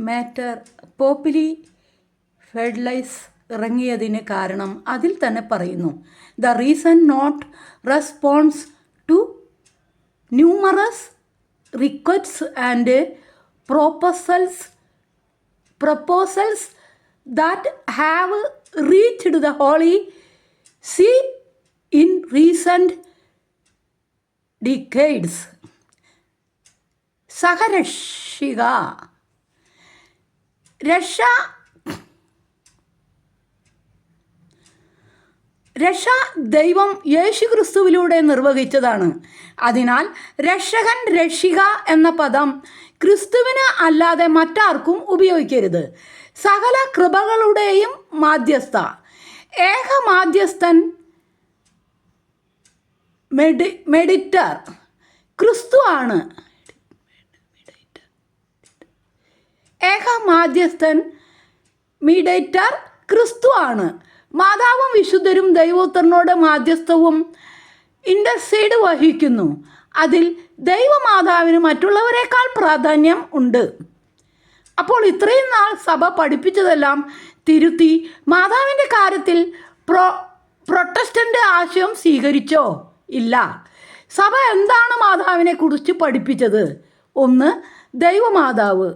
Matter പോപ്പിലി ഫെഡ്ലൈസ് ഇറങ്ങിയതിന് കാരണം അതിൽ തന്നെ പറയുന്നു the reason not response to numerous requests and proposals proposals that have reached the Holy See in recent decades. സഹരക്ഷിക രക്ഷ. രക്ഷ ദൈവം യേശുക്രിസ്തുവിലൂടെ നിർവഹിച്ചതാണ്. അതിനാൽ രക്ഷകൻ രക്ഷിക എന്ന പദം ക്രിസ്തുവിന് അല്ലാതെ മറ്റാർക്കും ഉപയോഗിക്കരുത്. സകല കൃപകളുടെയും മാധ്യസ്ഥ. ഏക മാധ്യസ്ഥൻ മെഡി മെഡിറ്റർ ക്രിസ്തു ആണ്. ഏക മാധ്യസ്ഥൻ മീഡിയേറ്റർ ക്രിസ്തു ആണ്. മാതാവും വിശുദ്ധരും ദൈവോത്തരനോട് മാധ്യസ്ഥവും ഇന്റർസീഡ് വഹിക്കുന്നു. അതിൽ ദൈവമാതാവിന് മറ്റുള്ളവരെക്കാൾ പ്രാധാന്യം ഉണ്ട്. അപ്പോൾ ഇത്രയും നാൾ സഭ പഠിപ്പിച്ചതെല്ലാം തിരുത്തി മാതാവിന്റെ കാര്യത്തിൽ പ്രോ പ്രൊട്ടസ്റ്റന്റ് ആശയം സ്വീകരിച്ചോ? ഇല്ല. സഭ എന്താണ് മാതാവിനെ കുറിച്ച് പഠിപ്പിച്ചത്? ഒന്ന് ദൈവമാതാവ്.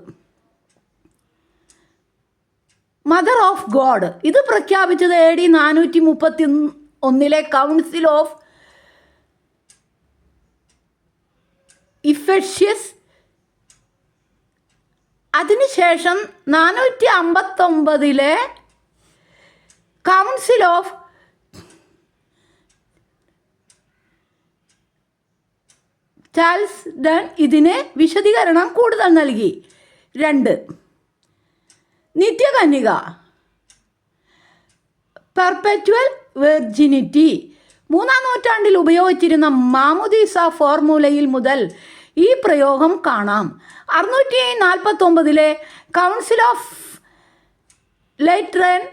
മദർ ഓഫ് ഗോഡ് ഇത് പ്രഖ്യാപിച്ചത് എ ഡി നാനൂറ്റി മുപ്പത്തി ഒന്നിലെ കൗൺസിൽ ഓഫ് ഇഫഷ്യസ് അതിനുശേഷം നാനൂറ്റി അമ്പത്തൊമ്പതിലെ കൗൺസിൽ ഓഫ് ചാൾസ് ഡൺ ഇതിന് വിശദീകരണം കൂടുതൽ നൽകി. രണ്ട്. നിത്യകന്യക. പെർപ്പച്വൽ വെർജിനിറ്റി മൂന്നാം നൂറ്റാണ്ടിൽ ഉപയോഗിച്ചിരുന്ന മാമുദീസ ഫോർമുലയിൽ മുതൽ ഈ പ്രയോഗം കാണാം. അറുന്നൂറ്റി നാൽപ്പത്തൊമ്പതിലെ കൗൺസിൽ ഓഫ് ലൈട്രൻ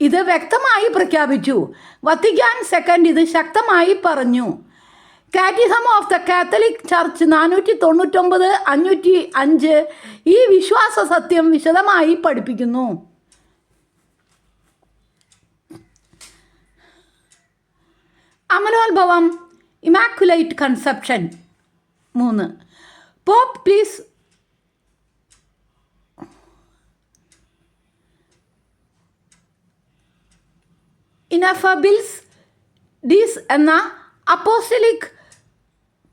ഇത് വ്യക്തമായി പ്രഖ്യാപിച്ചു. വത്തിക്കാൻ സെക്കൻഡ് ഇത് ശക്തമായി പറഞ്ഞു. Catechism of the Catholic Church നാനൂറ്റി തൊണ്ണൂറ്റൊമ്പത് അഞ്ഞൂറ്റി അഞ്ച് ഈ വിശ്വാസ സത്യം വിശദമായി പഠിപ്പിക്കുന്നു. അമലോത്ഭവം ഇമാക്കുലേറ്റ് കൺസെപ്ഷൻ മൂന്ന്. Pope Pius. ഇനഫബിൽസ് ഡീസ് എന്ന അപ്പോസ്റ്റലിക്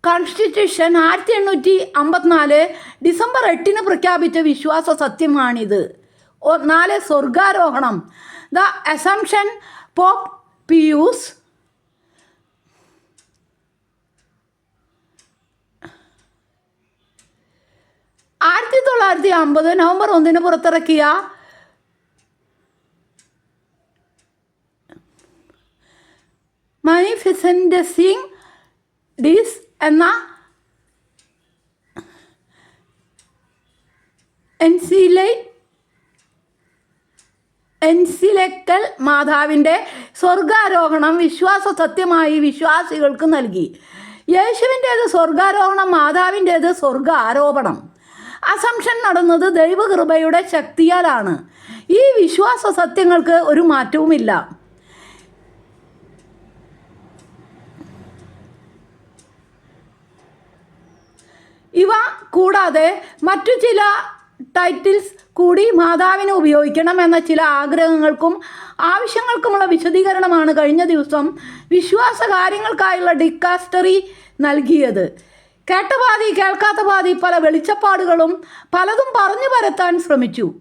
കോൺസ്റ്റിറ്റ്യൂഷൻ ആയിരത്തി എണ്ണൂറ്റി അമ്പത്തിനാല് ഡിസംബർ എട്ടിന് പ്രഖ്യാപിച്ച വിശ്വാസ സത്യമാണിത്. നാല് സ്വർഗാരോഹണം. ദ അസംഷൻ പോപ്പ് പിയൂസ് ആയിരത്തി തൊള്ളായിരത്തി അമ്പത് നവംബർ ഒന്നിന് പുറത്തിറക്കിയ മാനിഫെസൻഡസിങ് ഡീസ് എന്ന? എൻസിലൈ എൻസിലക്കൽ മാതാവിന്റെ സ്വർഗാരോഹണം വിശ്വാസ സത്യമായി വിശ്വാസികൾക്ക് നൽകി. യേശുവിന്റേത് സ്വർഗാരോഹണം മാതാവിന്റേത് സ്വർഗ ആരോപണം അസംഷൻ നടന്നത് ദൈവകൃപയുടെ ശക്തിയാലാണ്. ഈ വിശ്വാസ സത്യങ്ങൾക്ക് ഒരു മാറ്റവുമില്ല. ഇവ കൂടാതെ മറ്റു ചില ടൈറ്റിൽസ് കൂടി മാതാവിന് ഉപയോഗിക്കണം എന്ന ചില ആഗ്രഹങ്ങൾക്കും ആവശ്യങ്ങൾക്കുമുള്ള വിശദീകരണമാണ് കഴിഞ്ഞ ദിവസം വിശ്വാസ കാര്യങ്ങൾക്കായുള്ള ഡിക്കാസ്റ്ററി നൽകിയത്. കേട്ട പാതി കേൾക്കാത്ത പാതി പല വെളിച്ചപ്പാടുകളും പലതും പറഞ്ഞു പരത്താൻ ശ്രമിച്ചു.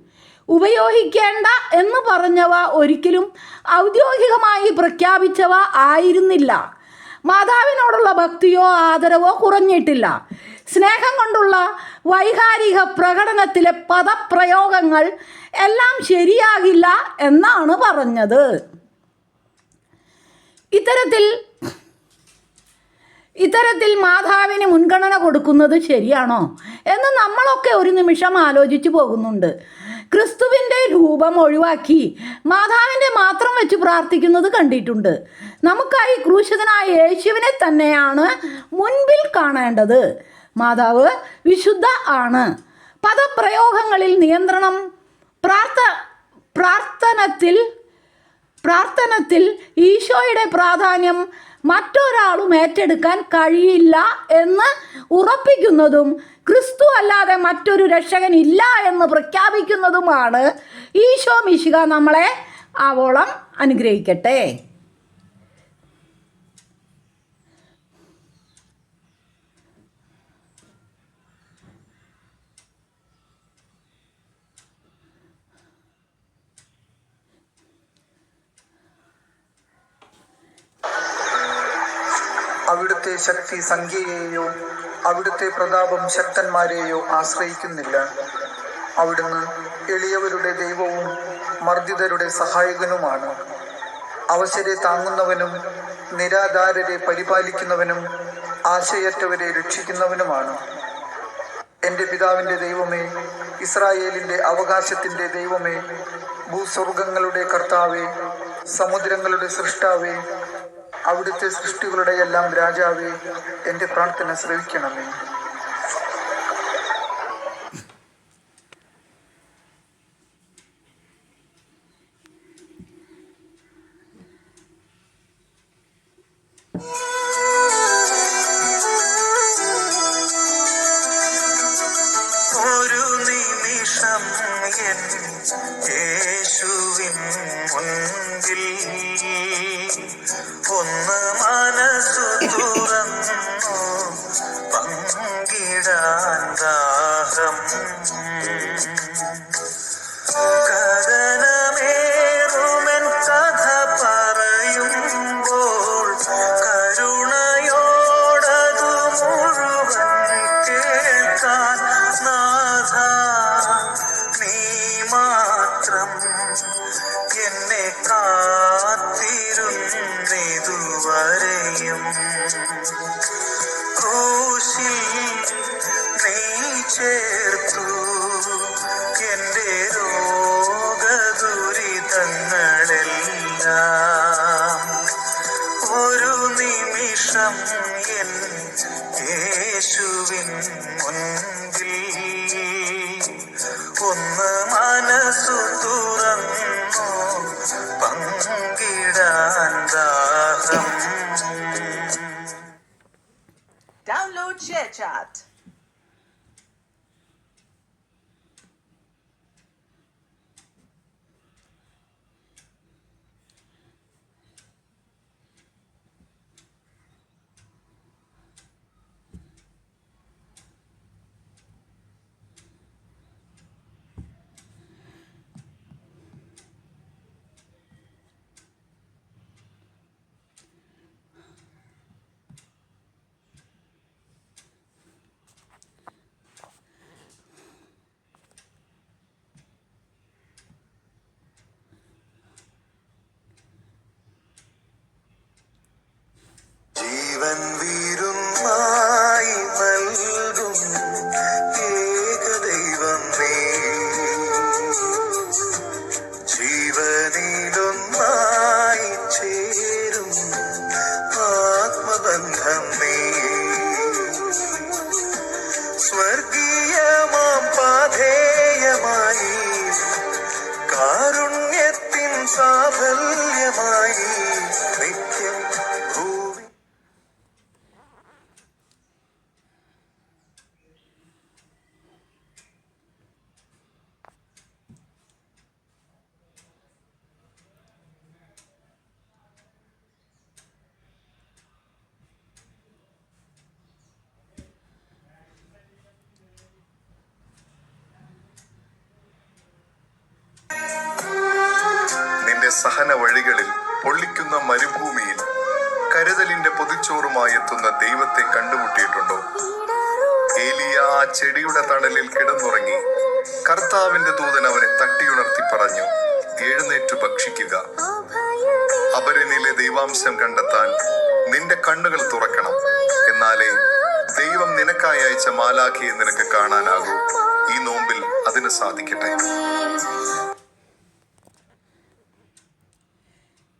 ഉപയോഗിക്കേണ്ട എന്ന് പറഞ്ഞവ ഒരിക്കലും ഔദ്യോഗികമായി പ്രഖ്യാപിച്ചവ ആയിരുന്നില്ല. മാതാവിനോടുള്ള ഭക്തിയോ ആദരവോ കുറഞ്ഞിട്ടില്ല. സ്നേഹം കൊണ്ടുള്ള വൈകാരിക പ്രകടനത്തിലെ പദപ്രയോഗങ്ങൾ എല്ലാം ശരിയാകില്ല എന്നാണ് പറഞ്ഞത്. ഇത്തരത്തിൽ ഇത്തരത്തിൽ മാതാവിന് മുൻഗണന കൊടുക്കുന്നത് ശരിയാണോ എന്ന് നമ്മളൊക്കെ ഒരു നിമിഷം ആലോചിച്ചു പോകുന്നുണ്ട്. ക്രിസ്തുവിന്റെ രൂപം ഒഴിവാക്കി മാതാവിന്റെ വെച്ച് പ്രാർത്ഥിക്കുന്നത് കണ്ടിട്ടുണ്ട്. നമുക്കായി ക്രൂശിതനായ യേശുവിനെ തന്നെയാണ് മുൻപിൽ കാണേണ്ടത്. മാതാവ് വിശുദ്ധ ആണ്. പദപ്രയോഗങ്ങളിൽ നിയന്ത്രണം പ്രാർത്ഥ പ്രാർത്ഥനത്തിൽ പ്രാർത്ഥനത്തിൽ ഈശോയുടെ പ്രാധാന്യം മറ്റൊരാളും ഏറ്റെടുക്കാൻ കഴിയില്ല എന്ന് ഉറപ്പിക്കുന്നതും ക്രിസ്തു അല്ലാതെ മറ്റൊരു രക്ഷകൻ ഇല്ല എന്ന് പ്രഖ്യാപിക്കുന്നതുമാണ് ഈശോ മിശിക നമ്മളെ ആവോളം അനുഗ്രഹിക്കട്ടെ. അവിടുത്തെ ശക്തി സംഖ്യയെയോ അവിടുത്തെ പ്രതാപം ശക്തന്മാരെയോ ആശ്രയിക്കുന്നില്ല. അവിടുന്ന് എളിയവരുടെ ദൈവവും മർദ്ദിതരുടെ സഹായകനുമാണ്. അവശരെ താങ്ങുന്നവനും നിരാധാരരെ പരിപാലിക്കുന്നവനും ആശയറ്റവരെ രക്ഷിക്കുന്നവനുമാണ്. എന്റെ പിതാവിന്റെ ദൈവമേ ഇസ്രായേലിന്റെ അവകാശത്തിന്റെ ദൈവമേ ഭൂസ്വർഗങ്ങളുടെ കർത്താവേ സമുദ്രങ്ങളുടെ സൃഷ്ടാവേ അവിടുത്തെ സൃഷ്ടികളുടെ എല്ലാം രാജാവേ എന്റെ പ്രാർത്ഥന ശ്രവിക്കണമേ. ഒന്ന് യേശുവിൻ മുൻപിൽ ഒന്ന് മനസ്സു തുറന്നു പങ്കിടാൻ ദാഹം Download ShareChat. ജീവൻ പാധേയമായി കാരുണ്യത്തിൻ സാഫല്യമായി നിത്യം ഭൂമി നിന്റെ സഹന വഴികളിൽ പൊള്ളിക്കുന്ന മരുഭൂമിയിൽ കരുതലിന്റെ പൊതിച്ചോറുമായി എത്തുന്ന ദൈവത്തെ കണ്ടുമുട്ടിയിട്ടുണ്ടോ? ഏലിയ ആ ചെടിയുടെ തണലിൽ കിടന്നുറങ്ങി. കർത്താവിന്റെ ദൂതൻ അവനെ തട്ടിയുണർത്തി പറഞ്ഞു എഴുന്നേറ്റു ഭക്ഷിക്കുക. അപരനിലെ ദൈവാംശം കണ്ടെത്താൻ നിന്റെ കണ്ണുകൾ തുറക്കണം. എന്നാലേ ദൈവം നിനക്കായി അയച്ച മാലാഖിയെ നിനക്ക് കാണാനാകൂ. ഈ നോമ്പിൽ അതിന് സാധിക്കട്ടെ.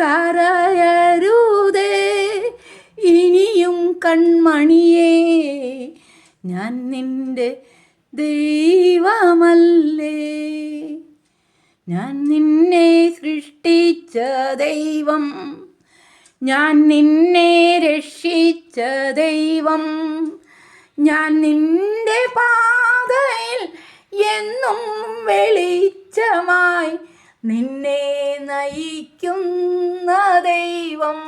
കരയരുതേ. ഇനിയും കൺമണിയേ ഞാൻ നിന്റെ ദൈവമല്ലേ. ഞാൻ നിന്നെ സൃഷ്ടിച്ച ദൈവം ഞാൻ നിന്നെ രക്ഷിച്ച ദൈവം ഞാൻ നിന്റെ പാതയിൽ എന്നും വെളിച്ചമായി നിന്നെ നയിക്കുന്ന ദൈവം.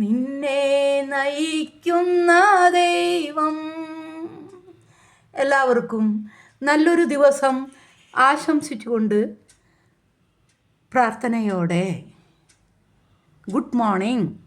നിന്നെ നയിക്കുന്ന ദൈവം. എല്ലാവർക്കും നല്ലൊരു ദിവസം ആശംസിച്ചുകൊണ്ട് പ്രാർത്ഥനയോടെ ഗുഡ് മോർണിംഗ്.